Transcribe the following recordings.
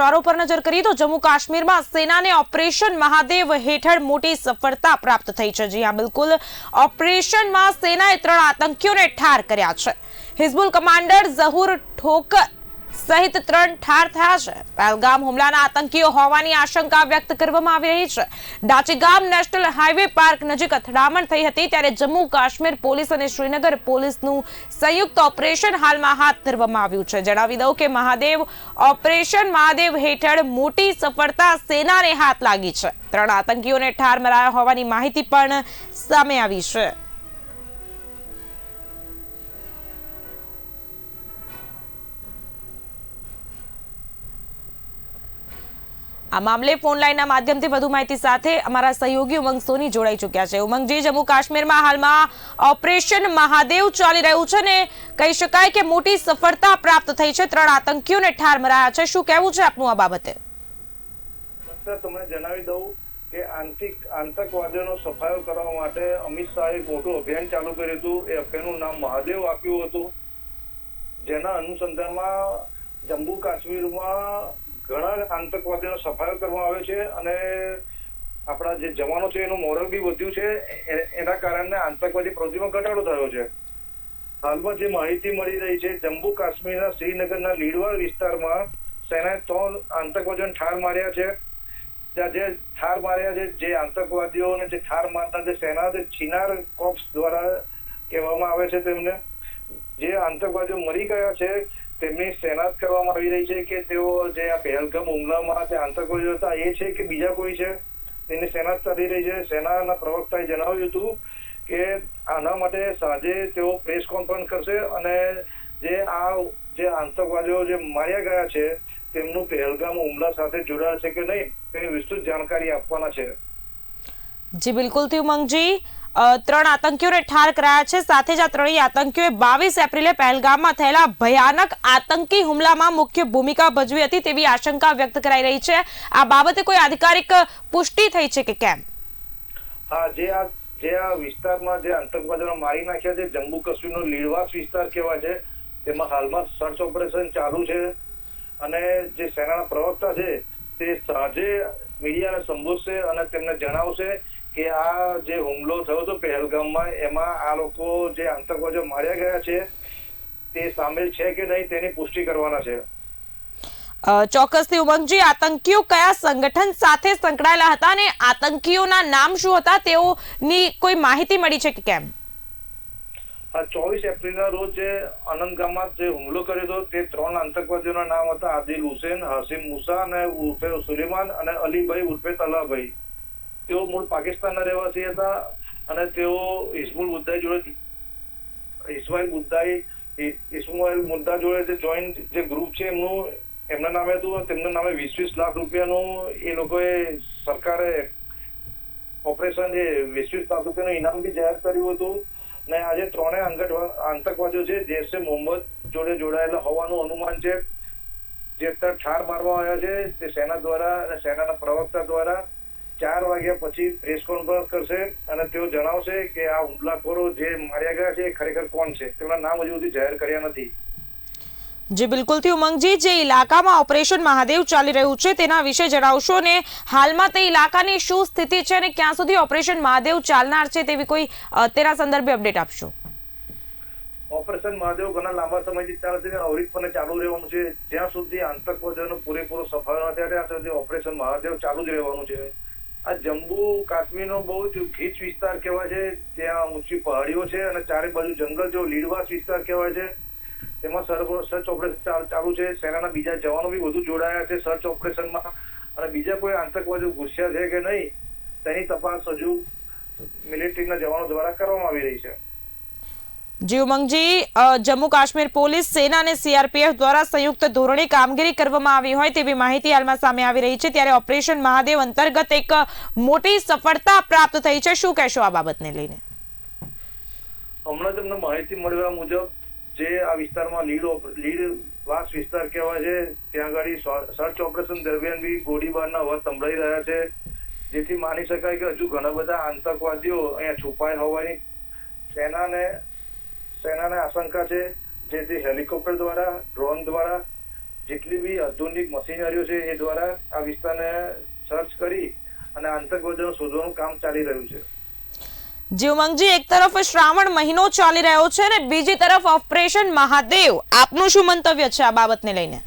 સમાચારો પર નજર કરીએ તો જમ્મુ કાશ્મીરમાં સેનાને ઓપરેશન મહાદેવ હેઠળ મોટી સફળતા પ્રાપ્ત થઈ છે. જી હા, બિલકુલ. ઓપરેશનમાં સેનાએ ત્રણ આતંકીઓને ઠાર કર્યા છે. હિઝબુલ કમાન્ડર ઝહુર ઠોકર સહિત ત્રણ ઠાર થયા છે. પહેલગામ હુમલાના આતંકીઓ હોવાની આશંકા વ્યક્ત કરવામાં આવી રહી છે. ડાચીગામ નેશનલ હાઈવે પાર્ક નજીક અથડામણ થઈ હતી ત્યારે જમ્મુ કાશ્મીર પોલીસ અને શ્રીનગર પોલીસનું સંયુક્ત ઓપરેશન હાલમાં હાથ ધરવામાં આવ્યું છે. જણાવી દઉં કે મહાદેવ ઓપરેશન મહાદેવ હેઠળ મોટી સફળતા સેનાને હાથ લાગી છે. ત્રણ આતંકીઓને ઠાર મરાયા હોવાની માહિતી પણ સામે આવી છે. આ મામલે ફોન લાઈનના માધ્યમથી વધુ માહિતી સાથે અમારા સહયોગી ઉમંગ સોની જોડાઈ ચૂક્યા છે. ઉમંગજી જમ્મુ કાશ્મીરમાં હાલમાં ઓપરેશન મહાદેવ ચાલી રહ્યું છે ને કહી શકાય કે મોટી સફળતા પ્રાપ્ત થઈ છે. ત્રણ આતંકીઓને ઠાર મરાયા છે. શું કહેવું છે આપનું આ બાબતે? તમને જણાવી દઉં કે આંતરિક આતંકવાદીઓનો સફાયો કરવા માટે અમિત શાહે મોટું અભિયાન ચાલુ કર્યું હતું. એ અભિયાનનું નામ મહાદેવ આપ્યું હતું. જેના અનુસંધાનમાં જમ્મુ કાશ્મીરમાં ઘણા આતંકવાદીનો સફાયો કરવામાં આવે છે અને આપણા જે જવાનો છે, એનું મોરલ બી વધ્યું છે. એના કારણે આતંકવાદી પ્રવૃત્તિમાં ઘટાડો થયો છે. હાલમાં જે માહિતી મળી રહી છે, જમ્મુ કાશ્મીરના શ્રીનગરના લીડવાલ વિસ્તારમાં સેનાએ ત્રણ આતંકવાદીઓને ઠાર માર્યા છે. ત્યાં જે ઠાર માર્યા છે, જે આતંકવાદીઓને જે ઠાર મારતા જે સેના જે છીનાર કોપ્સ દ્વારા કહેવામાં આવે છે તેમને. જે આતંકવાદીઓ મરી ગયા છે તેમની સેનાત કરવામાં આવી રહી છે કે તેઓ જે આ પહેલગામ હુમલામાં જે આતંકવાદીઓ હતા, એ છે કે બીજા કોઈ છે? તેની સેનાત ચાલી રહી છે. સેનાના પ્રવક્તાએ જણાવ્યું હતું કે આના માટે સાંજે તેઓ પ્રેસ કોન્ફરન્સ કરશે અને જે આ જે આતંકવાદીઓ જે માર્યા ગયા છે, તેમનું પહેલગામ હુમલા સાથે છે કે નહીં, તેની વિસ્તૃત જાણકારી આપવાના છે. જી બિલકુલથી ઉમંગજી ત્રણ આતંકીઓને ઠાર કરાયા છે. સાથે જ આ ત્રણેય આતંકીઓએ બાવીસ એપ્રિલે પહેલગામમાં થયેલા ભયાનક આતંકી હુમલામાં મુખ્ય ભૂમિકા ભજવી હતી તેવી આશંકા વ્યક્ત કરાઈ રહી છે. આ બાબતે કોઈ આધિકારિક પુષ્ટિ થઈ છે કે કેમ? જે આ જે આ વિસ્તારમાં જે આતંકવાદીઓ મારી નાખ્યા છે, જમ્મુ કાશ્મીરનો લીડવાસ વિસ્તાર કહેવાય છે, તેમાં હાલમાં સર્ચ ઓપરેશન ચાલુ છે. અને જે સેનાના પ્રવક્તા છે, તે સાંજે મીડિયાને સંબોધશે અને તેમને જણાવશે કે આ જે હુમલો થયો હતો પહેલગામમાં એમાં આ લોકો જે આતંકવાદીઓ માર્યા ગયા છે તે સામેલ છે કે નહીં તેની પુષ્ટિ કરવાના છે. ચોક્કસથી ઉમંગજી આતંકીઓ કયા સંગઠન સાથે સંકળાયેલા હતા અને આતંકીઓના નામ શું હતા? તેઓની કોઈ માહિતી મળી છે કે કેમ? ચોવીસ એપ્રિલના રોજ જે અનંતગામમાં જે હુમલો કર્યો હતો તે ત્રણ આતંકવાદીઓના નામ હતા. આદિલ હુસેન હસીમ મુસા અને ઉર્ફે સુલેમાન અને અલીભાઈ ઉર્ફે તલાભાઈ તેઓ મૂળ પાકિસ્તાનના રહેવાસી હતા અને તેઓ હિઝબુલ મુદ્દાઈ જોડે ઇસ્માઇલ મુદ્દાઈ ઇસ્માઇલ મુદ્દા જોડે જે જોઈન્ટ જે ગ્રુપ છે એમનું એમના નામે હતું તેમના નામે વીસ વીસ લાખ રૂપિયાનું એ લોકોએ સરકારે ઓપરેશન જે વીસ વીસ લાખ રૂપિયાનું ઇનામ બી જાહેર કર્યું હતું ને આજે ત્રણેય આંતક- આતંકવાદીઓ છે જૈશે મોહમ્મદ જોડે જોડાયેલા હોવાનું અનુમાન છે. જે અત્યારે ઠાર મારવામાં આવ્યા છે, તે સેના દ્વારા અને સેનાના પ્રવક્તા દ્વારા ચાર વાગ્યા પછી પ્રેસ કોન્ફરન્સ કરશે અને તેઓ જણાવશે કે આ હુમલાખોરો જે માર્યા ગયા છે એ ખરેખર કોણ છે? તેમના નામ હજુ સુધી જાહેર કર્યા નથી. જી બિલકુલથી ઉમંગજી જે ઇલાકામાં ઓપરેશન મહાદેવ ચાલી રહ્યું છે તેના વિશે જણાવશો ને હાલમાં તે ઇલાકાની શું સ્થિતિ છે અને ક્યાં સુધી ઓપરેશન મહાદેવ ચાલનાર છે તેવી કોઈ તેના સંદર્ભે અપડેટ આપશો. ઓપરેશન મહાદેવ ઘણા લાંબા સમયથી ચાલે છે અને ચાલુ રહેવાનું છે. જ્યાં સુધી આતંકવાદીઓનો પૂરેપૂરો સફાયો ન થાય ત્યાં સુધી ઓપરેશન મહાદેવ ચાલુ જ રહેવાનું છે. આ જમ્મુ કાશ્મીરનો બહુ જ ગીચ વિસ્તાર કહેવાય છે. ત્યાં ઊંચી પહાડીઓ છે અને ચારે બાજુ જંગલ જેવો લીડવાસ વિસ્તાર કહેવાય છે. તેમાં સર્ચ ઓપરેશન ચાલુ છે. સેનાના બીજા જવાનો બી વધુ જોડાયા છે સર્ચ ઓપરેશનમાં. અને બીજા કોઈ આતંકવાદીઓ ઘુસ્યા છે કે નહીં, તેની તપાસ હજુ મિલિટરીના જવાનો દ્વારા કરવામાં આવી રહી છે. જી ઉમંગજી જમ્મુ કાશ્મીર પોલીસ સેના અને સીઆરપીએફ દ્વારા સંયુક્ત ધોરણે કામગીરી કરવામાં આવી હોય તેવી માહિતી હાલમાં સામે આવી રહી છે. ત્યારે ઓપરેશન મહાદેવ અંતર્ગત એક મોટી સફળતા પ્રાપ્ત થઈ છે. શું કહેશો આ બાબતને લઈને? હમણાં તમને માહિતી મળવા મુજબ જે આ વિસ્તારમાં લીડ લીડ વાસ વિસ્તાર કહેવાય છે, ત્યાં આગળ સર્ચ ઓપરેશન દરમિયાન બી ગોળીબારના અવાજ સંભળાઈ રહ્યા છે. જેથી માની શકાય કે હજુ ઘણા બધા આતંકવાદીઓ અહીંયા છુપાયેલ હોવાની સેનાને સેનાને આશંકા છે જેથી હેલિકોપ્ટર દ્વારા ડ્રોન દ્વારા જેટલી બી આધુનિક મશીનરીઓ છે એ દ્વારા આ વિસ્તારને સર્ચ કરી અને આતંકવાદીઓ શોધવાનું કામ ચાલી રહ્યું છે. જીવમંગજી એક તરફ શ્રાવણ મહિનો ચાલી રહ્યો છે ને બીજી તરફ ઓપરેશન મહાદેવ. આપનું શું મંતવ્ય છે આ બાબતને લઈને?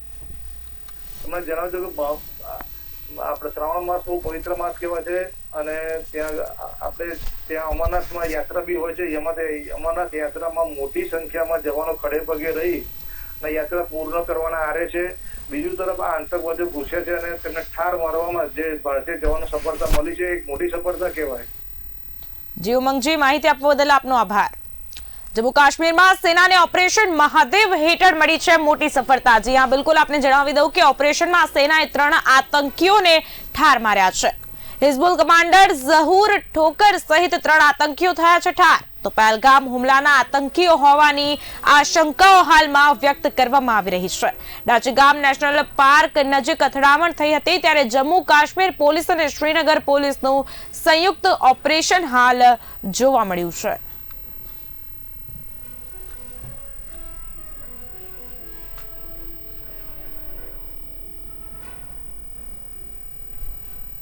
તમે જણાવજો કે આપણે શ્રાવણ માસ બહુ પવિત્ર માસ કહેવાય છે. અને ત્યાં આપણે ત્યાં અમરનાથમાં યાત્રા બી હોય છે. એમાં અમરનાથ યાત્રામાં મોટી સંખ્યામાં જવાનો ખડે પગે રહી અને યાત્રા પૂર્ણ કરવાના આરે છે. બીજું તરફ આ આતંકવાદીઓ ઘૂસે છે અને તેમને ઠાર મારવામાં જે ભારતીય જવાનો સફળતા મળી છે. એક મોટી સફળતા કહેવાય. જી ઉમંગજી માહિતી આપવા બદલ આપનો આભાર. જમ્મુ કાશ્મીરમાં સેનાને ઓપરેશન મહાદેવ હેઠળ મળી છે મોટી સફળતા. જી હા, બિલકુલ આપને જણાવી દઉં કે ઓપરેશનમાં સેનાએ ત્રણ આતંકીઓને ઠાર માર્યા છે. હિઝબુલ કમાન્ડર ઝહૂર ઠોકર સહિત ત્રણ આતંકીઓ થયા છે ઠાર. તો પહેલગામ હુમલાના આતંકીઓ હોવાની આશંકાઓ હાલમાં વ્યક્ત કરવામાં આવી રહી છે. ડાચીગામ નેશનલ પાર્ક નજીક અથડામણ થઈ હતી ત્યારે જમ્મુ કાશ્મીર પોલીસ અને શ્રીનગર પોલીસનું સંયુક્ત ઓપરેશન હાલ જોવા મળ્યું છે.